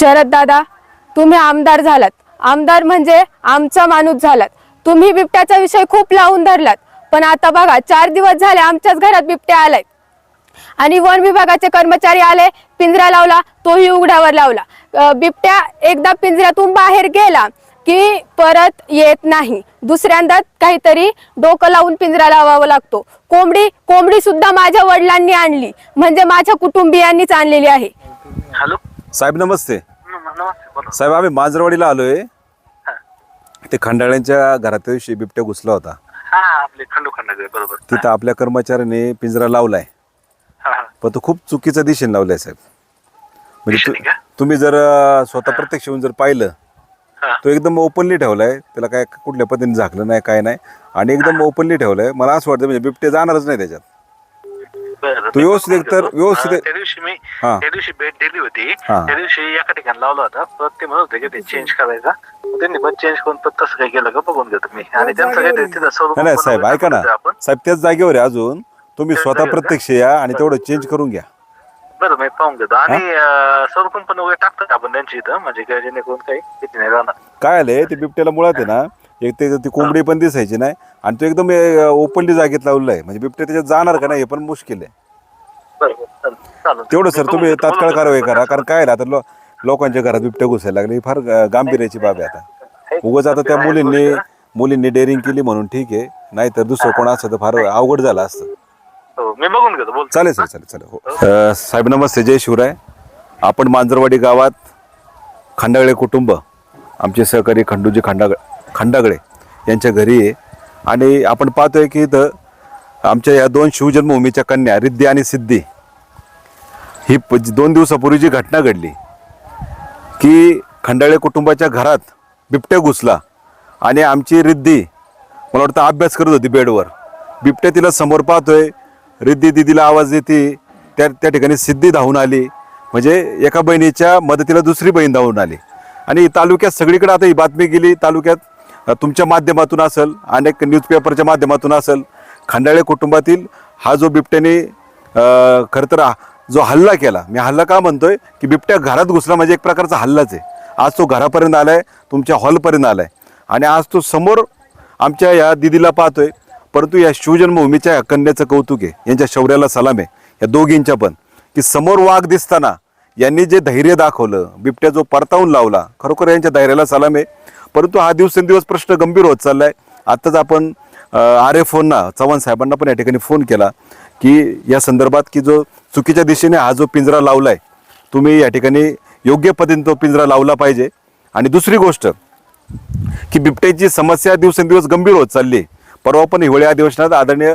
शरद दादा तुम्ही आमदार झालात. आमदार म्हणजे आमचा माणूस झालात. तुम्ही बिबट्याचा विषय खूप लावून धरलात. पण आता बघा चार दिवस झाले आमच्याच घरात बिबट्या आलाय आणि वन विभागाचे कर्मचारी आले पिंजरा लावला तोही उघड्यावर लावला. बिबट्या एकदा पिंजऱ्यातून बाहेर गेला की परत येत नाही. दुसऱ्यांदा काहीतरी डोकं लावून पिंजरा लावावा लागतो. कोंबडी कोंबडी सुद्धा माझ्या वडिलांनी आणली. म्हणजे माझ्या कुटुंबियांनीच आणलेली आहे. हॅलो. साहेब नमस्ते. नम- नमस्ते साहेब आम्ही मांजरवाडीला आलोय. ते खंडाळ्यांच्या घरात त्या दिवशी बिबट्या घुसला होता. हा आपले खंडू खंडाचे बरोबर. तिथं आपल्या कर्मचाऱ्याने पिंजरा लावलाय. हा. हा पण तो खूप चुकीच्या दिशेने लावलाय साहेब. म्हणजे दिशेने तु- का? तुम्ही जर अं, स्वतः प्रत्यक्ष येऊन जर पाहिलं हा. तो एकदम ओपनली ठेवलाय. त्याला काय कुठल्या पद्धतीने झाकलं नाही काय नाही. आणि एकदम ओपनली ठेवलाय. मला असं वाटतं म्हणजे बिबटे जाणारच नाही त्याच्यात. तू व्यवस्थित एक तर- व्यवस्थित हा, त्या दिवशी मी हा. त्या दिवशी भेट दिली होती. हा. त्या दिवशी एका ठिकाणी लावला होता. परत ते म्हणत होते की ते चेंज करायचा. मग त्यांनी पण चेंज करून परत तसं काय केलं का बघून घेतो मी. आणि त्यांचं काय ते तिथं स्वरूप नाही नाही साहेब ऐका ना. आपण. साहेब त्याच जागेवर आहे अजून. तुम्ही स्वतः? प्रत्यक्ष या आणि तेवढं चेंज करून घ्या. बरं मी पाहून घेतो. आणि स्वरूप पण वगैरे टाकतात आपण त्यांची इथं? म्हणजे काय जेणेकरून काही किती नाही राहणार. काय आलंय? ते बिबट्याला मुळात आहे ना एक ते ती कोंबडी पण दिसायची नाही. आणि तो एकदम ओपनली जागेत लावलेला आहे. म्हणजे बिबट्या त्याच्यात जाणार का नाही हे पण मुश्किल आहे. तेवढं सर तुम्ही तात्काळ कारवाई. करा कारण काय आता लो- लोकांच्या घरात बिबट्या घुसायला लागले. ही फार गांभीर्याची बाब आहे आता. उगाच आता त्या मुलींनी मुलींनी डेअरिंग केली म्हणून ठीक आहे. नाहीतर दुसरं कोण असतं तर फार अवघड झालं असतं. हो मी बघून घेतो बोल चालेल सर चालेल चालेल हो. अं, साहेब नमस्ते जय शिवराय. आपण मांजरवाडी गावात खंडागळे कुटुंब आमचे सहकारी खंडूजी खंडाग खंडागळे यांच्या घरी आहे. आणि आपण पाहतोय की इथं आमच्या या दोन शिवजन्मभूमीच्या कन्या रिद्धी आणि सिद्धी ही प- दोन दिवसापूर्वी जी घटना घडली की खंडाळे कुटुंबाच्या घरात बिबट्या घुसला आणि आमची रिद्धी मला वाटतं अभ्यास करत होती बेडवर बिबट्या तिला समोर पाहतोय रिद्धी दिदीला आवाज देते त्या त्या ठिकाणी सिद्धी धावून आली म्हणजे एका बहिणीच्या मदतीला दुसरी बहीण धावून आली. आणि तालुक्यात सगळीकडे आता ही बातमी गेली तालुक्यात तुमच्या माध्यमातून असेल अनेक न्यूजपेपरच्या माध्यमातून असेल खंडाळे कुटुंबातील हा जो बिबट्याने खरं तर जो हल्ला केला मी हल्ला का म्हणतोय? की बिबट्या घरात घुसला म्हणजे एक प्रकारचा हल्लाच आहे. आज तो घरापर्यंत आला आहे तुमच्या हॉलपर्यंत आला आहे आणि आज तो समोर आमच्या या दिदीला पाहतोय परंतु या शिवजन्मभूमीच्या या कन्याचं कौतुक आहे यांच्या शौर्याला सलाम आहे या दोघींच्या पण. की समोर वाघ दिसताना यांनी जे धैर्य दाखवलं बिबट्या जो परतावून लावला खरोखर यांच्या धैर्याला सलाम आहे. परंतु हा दिवसेंदिवस प्रश्न गंभीर होत चाललाय. आत्ताच आपण आरे फोनना चव्हाण साहेबांना पण या ठिकाणी फोन केला की या संदर्भात की जो चुकीच्या दिशेने हा जो पिंजरा लावला आहे तुम्ही या ठिकाणी योग्य पद्धतीने तो पिंजरा लावला पाहिजे. आणि दुसरी गोष्ट की बिबट्याची समस्या दिवसेंदिवस गंभीर होत चालली. आहे. परवा पण हिवाळी अधिवेशनात आदरणीय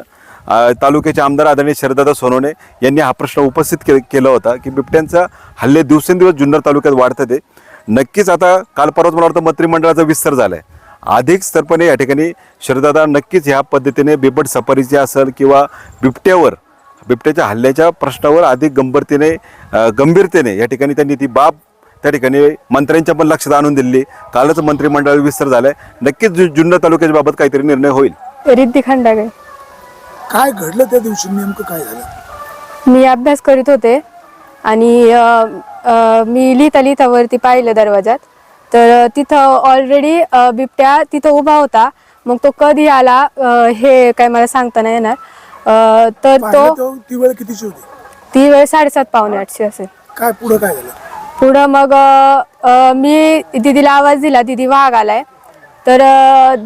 तालुक्याचे आमदार आदरणीय शरदादा सोनवणे यांनी हा प्रश्न उपस्थित के केला होता की बिबट्यांचा हल्ले दिवसेंदिवस जुन्नर तालुक्यात वाढतात आहे नक्कीच आता काल परवाच मला वाटतं मंत्रिमंडळाचा विस्तार झाला आहे अधिक स्तरपणे या ठिकाणी शरदादा नक्कीच ह्या पद्धतीने बिबट सफारीचे असेल किंवा बिबट्यावर बिबट्याच्या हल्ल्याच्या प्रश्नावर अधिक गंभीरतेने गंभीरतेने या ठिकाणी त्यांनी ती बाब त्या ठिकाणी मंत्र्यांच्या पण लक्षात आणून दिली कालच मंत्रिमंडळ विस्तार झालाय. नक्कीच जु- जुन्नर तालुक्याच्या बाबत काहीतरी निर्णय होईल. रिद्धी खंडागळे. काय घडलं त्या दिवशी? नेमकं काय झालं? मी अभ्यास करीत होते आणि मी लिहिता लिहिता वरती पाहिलं दरवाजात तर तिथं ऑलरेडी बिबट्या तिथं उभा होता. मग तो कधी आला हे काय मला सांगता नाही येणार. तर तो तो वेळ कितीची होती ती वेळ साडेसात पावणे आठशे असेल. काय पुढं काय झालं? पुढं मग मी दिदीला आवाज दिला दिदी वाघ आलाय. तर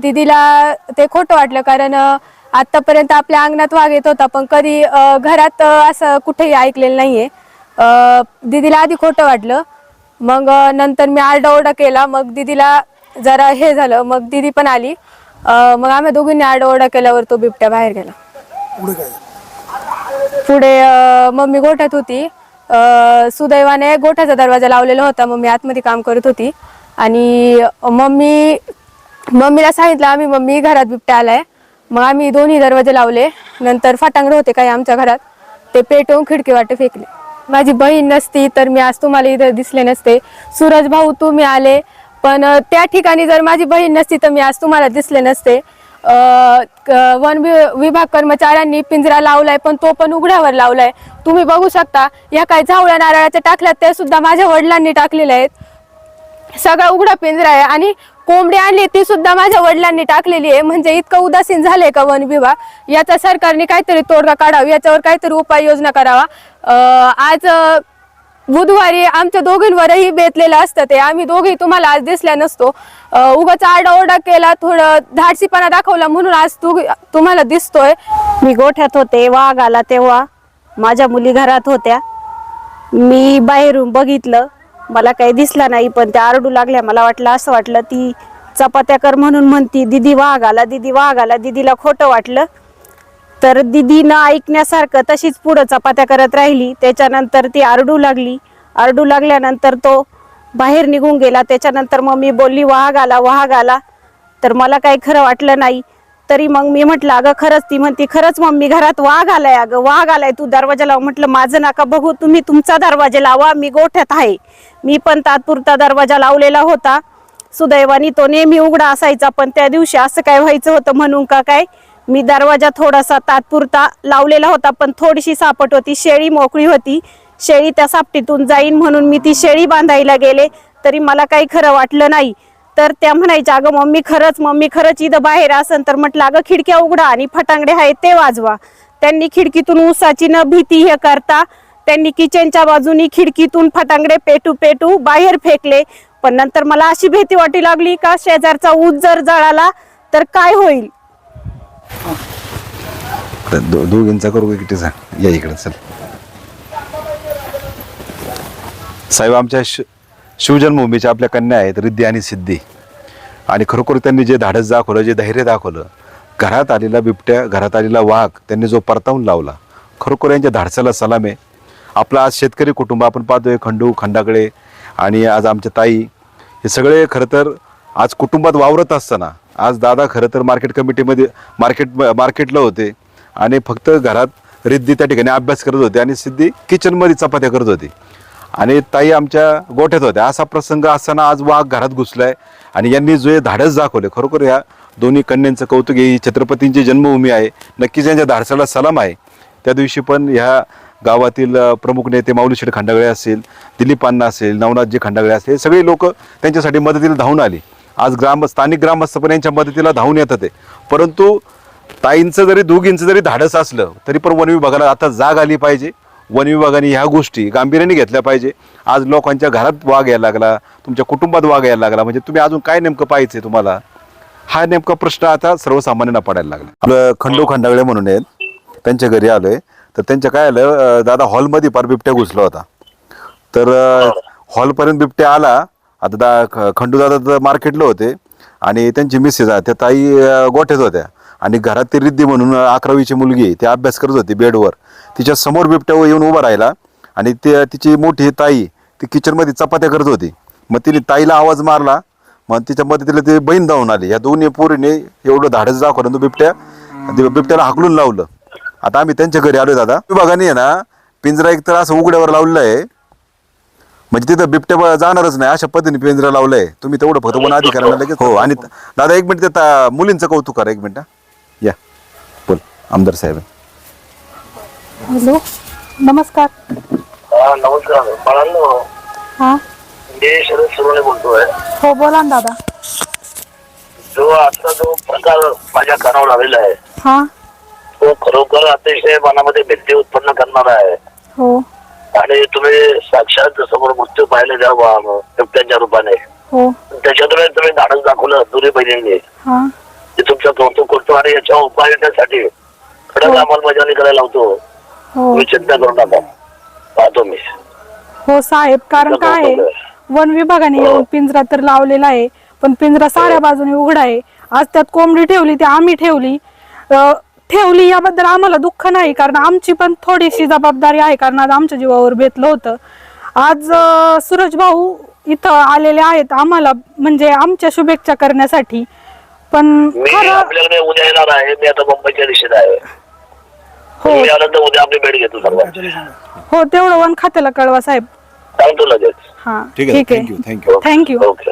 दिदीला ते खोटं वाटलं कारण आतापर्यंत आपल्या अंगणात वाघ येत होता पण कधी घरात असं कुठेही ऐकलेलं नाहीये. दिदीला आधी खोटं वाटलं. मग नंतर मी आरडाओरडा केला. मग दिदीला जरा हे झालं. मग दिदी पण आली. अ, मग आम्ही दोघींनी आरडाओरडा केल्यावर तो बिबट्या बाहेर गेला. पुढे काय? पुढे अ, मम्मी गोठ्यात होती. अ, सुदैवाने गोठ्याचा दरवाजा लावलेला होता. मम्मी आतमध्ये काम करत होती. आणि मम्मी मम्मीला सांगितलं आम्ही मम्मी घरात बिबट्या आलाय. मग आम्ही दोन्ही दरवाजे लावले. नंतर फटांगड होते काही आमच्या घरात. ते पेटवून खिडकी वाटे फेकले. माझी बहीण नसती तर मी आज तुम्हाला इथं दिसले नसते. सूरज भाऊ तुम्ही आले. पण त्या ठिकाणी जर माझी बहीण नसती तर मी आज तुम्हाला दिसले नसते. क- वन वि- विभाग कर्मचाऱ्यांनी पिंजरा लावलाय पण तो पण उघड्यावर लावलाय. तुम्ही बघू शकता या काही झावळ्या नारळाच्या टाकल्यात त्या सुद्धा माझ्या वडिलांनी टाकलेल्या आहेत. सगळा उघडा पिंजरा आहे आणि कोंबडी आणली ती सुद्धा माझ्या वडिलांनी टाकलेली आहे. म्हणजे इतकं उदासीन झालंय का वन विभाग? याचा सरकारने काहीतरी तोडगा काढावा याच्यावर काहीतरी उपाययोजना करावा. आज बुधवारी आमच्या दोघींवरही बेतलेलं असतं ते. आम्ही दोघी तुम्हाला आज दिसल्या नसतो. अं, उगाच आरडाओरडा केला थोडं धाडसीपणा दाखवला म्हणून आज तू तुम्हाला दिसतोय. मी गोठ्यात होते वाघ आला तेव्हा. माझ्या मुली घरात होत्या. मी बाहेरून बघितलं. मला काही दिसला नाही पण त्या आरडू लागल्या. मला वाटलं असं वाटलं ती चपात्या कर म्हणून म्हणती दिदी वाघ आला दिदी वाघ आला दिदीला खोटं वाटलं. तर दिदी न ऐकण्यासारखं तशीच पुढं चपात्या करत राहिली. त्याच्यानंतर ती आरडू लागली. आरडू लागल्यानंतर तो बाहेर निघून गेला. त्याच्यानंतर मग मी बोलली वाघ आला वाघ आला. तर मला काही खरं वाटलं नाही. तरी मग मी म्हटलं अगं खरंच ती म्हणती खरंच मम्मी घरात वाघ आलाय अगं वाघ आलाय तू दरवाजा लाव म्हटलं माझं नका बघू तुम्ही तुमचा दरवाजा लावा मी गोठ्यात आहे. मी पण तात्पुरता दरवाजा लावलेला होता. सुदैवानी तो नेहमी उघडा असायचा पण त्या दिवशी असं काय व्हायचं होतं म्हणून का काय मी दरवाजा थोडासा तात्पुरता लावलेला होता पण थोडीशी सापट होती शेळी मोकळी होती. शेळी त्या सापटीतून जाईन म्हणून मी ती शेळी बांधायला गेले तरी मला काही खरं वाटलं नाही. तर त्या म्हणायच्या अगं मम्मी खरंच मम्मी खरंच इथं बाहेर असन तर म्हटलं अगं खिडक्या उघडा आणि फटांगडे आहेत ते वाजवा. त्यांनी खिडकीतून उसाची न भीती हे करता त्यांनी किचनच्या बाजूनी खिडकीतून फटांगडे पेटू पेटू बाहेर फेकले. पण नंतर मला अशी भीती वाटी लागली का शेजारचा ऊस जर जळाला तर काय होईल? तर दो दोघींचा करू या इकडे चल. साहेब आमच्या श शिवजन्मभूमीच्या आपल्या कन्या आहेत रिद्धी आणि सिद्धी. आणि खरोखर त्यांनी जे धाडस दाखवलं जे धैर्य दाखवलं घरात आलेला बिबट्या घरात आलेला वाघ त्यांनी जो परतावून लावला खरोखर यांच्या धाडसाला सलाम आहे. आपला आज शेतकरी कुटुंब आपण पाहतोय खंडू खंडाकडे आणि आज आमच्या ताई हे सगळे खरं तर आज कुटुंबात वावरत असताना आज दादा खरं तर मार्केट कमिटीमध्ये मार्केट मार्केटला होते आणि फक्त घरात रिद्धी त्या ठिकाणी अभ्यास करत होते आणि सिद्धी किचनमध्ये चपात्या करत होती. आणि ताई आमच्या गोठ्यात होत्या. असा प्रसंग असताना आज वाघ घरात घुसलाय आणि यांनी जे धाडस दाखवले खरोखर या दोन्ही कन्यांचं कौतुक आहे. ही छत्रपतींची जन्मभूमी आहे. नक्कीच यांच्या धाडसाला सलाम आहे. त्या दिवशी पण ह्या गावातील प्रमुख नेते माऊलीशेठ खंडागळे असतील दिलीप अण्णा असेल नवनाथजी खंडागळे असतील हे सगळे लोक त्यांच्यासाठी मदतीला धावून आली. आज ग्राम स्थानिक ग्रामस्थ पण यांच्या मदतीला धावून येतात ते. परंतु ताईंचं जरी दोघींचं जरी धाडस असलं तरी पण वन विभागाला आता जाग आली पाहिजे. वन विभागाने ह्या गोष्टी गांभीर्याने घेतल्या पाहिजे. आज लोकांच्या घरात वाघ यायला लागला तुमच्या कुटुंबात वाघ यायला लागला म्हणजे तुम्ही अजून काय नेमकं पाहिजे तुम्हाला? हा नेमका प्रश्न आता सर्वसामान्यांना पडायला लागला. आपलं खंडो खंडागळे म्हणून आहेत त्यांच्या घरी आलोय. तर त्यांच्या काय आलं अं, दादा हॉलमध्ये पार बिबट्या घुसला होता. तर हॉलपर्यंत बिबट्या आला. आता दा ख- खंडू दादा तर मार्केटला होते. आणि त्यांची मिसेस आहे त्या ताई अं, गोठ्यात होत्या. आणि घरात ती रिद्धी म्हणून अकरावीची मुलगी आहे, ती अभ्यास करत होती बेडवर. तिच्या समोर बिबट्या येऊन उभा राहिला आणि ते तिची मोठी ताई ती किचनमध्ये चपात्या करत होती. मग तिने ताईला आवाज मारला. मग तिच्या मदतीला ती बहीण धावून आली. या दोन्ही पोरीने एवढं धाडस दाखवलं तो बिबट्या. बिबट्याला हाकलून लावलं. आता आम्ही त्यांच्या घरी आलोय दादा. विभागाने आहे ना पिंजरा एक तर असं उघड्यावर लावलेलं आहे. म्हणजे तिथं बिबट्या जाणारच नाही. अशा पद्धतीने पिंजरा लावलाय. तुम्ही तेवढं फक्त कोण अधिकाऱ्यांना लगेच हो आणि दादा एक मिनिट त्या मुलींचं कौतुक करा. एक मिनिट या. बोल आमदार साहेब. हॅलो नमस्कार. हा नमस्कार. बाळांनो हा? मी शरद बोलतोय. हो बोला ना दादा. जो आता जो प्रकार माझ्या कानावर आलेला आहे हा? तो खरोखर अतिशय मनामध्ये भीती उत्पन्न करणारा आहे. हो. आणि तुम्ही साक्षात समोर मृत्यू पाहिले द्या बिबट्याच्या रूपाने. हो. त्याच्यातून तुम्ही धाडस दाखवलं दुरी बहिणींनी. हा. तुमचं कौतुक करतो आणि याच्या उपाय येण्यासाठी कडक अंमलबजावणी करायला लावतो. हो तुम्ही चिंता करू नका. पाहतो मी. हो साहेब कारण काय आहे? वन विभागाने येऊन पिंजरा तर लावलेला आहे पण पिंजरा साऱ्या बाजूने उघडा आहे. आज त्यात कोंबडी ठेवली ती आम्ही ठेवली. अं, ठेवली याबद्दल आम्हाला दुःख नाही कारण आमची पण थोडीशी जबाबदारी आहे कारण आज आमच्या जीवावर बेतलं होतं. आज अं, सूरज भाऊ इथं आलेले आहेत आम्हाला म्हणजे आमच्या शुभेच्छा करण्यासाठी. पण मी खरं आपल्याकडे उद्या येणार आहे मी आता मुंबईच्या दिशेत आहे. हो. मी आल्यानंतर उद्या आपली भेट घेतो सर्वांची. हो तेवढं वन खात्याला कळवा साहेब. सांगतो लगेच. हा ठीक आहे ठीक थँक्यू आहे थँक्यू थँक्यू ओके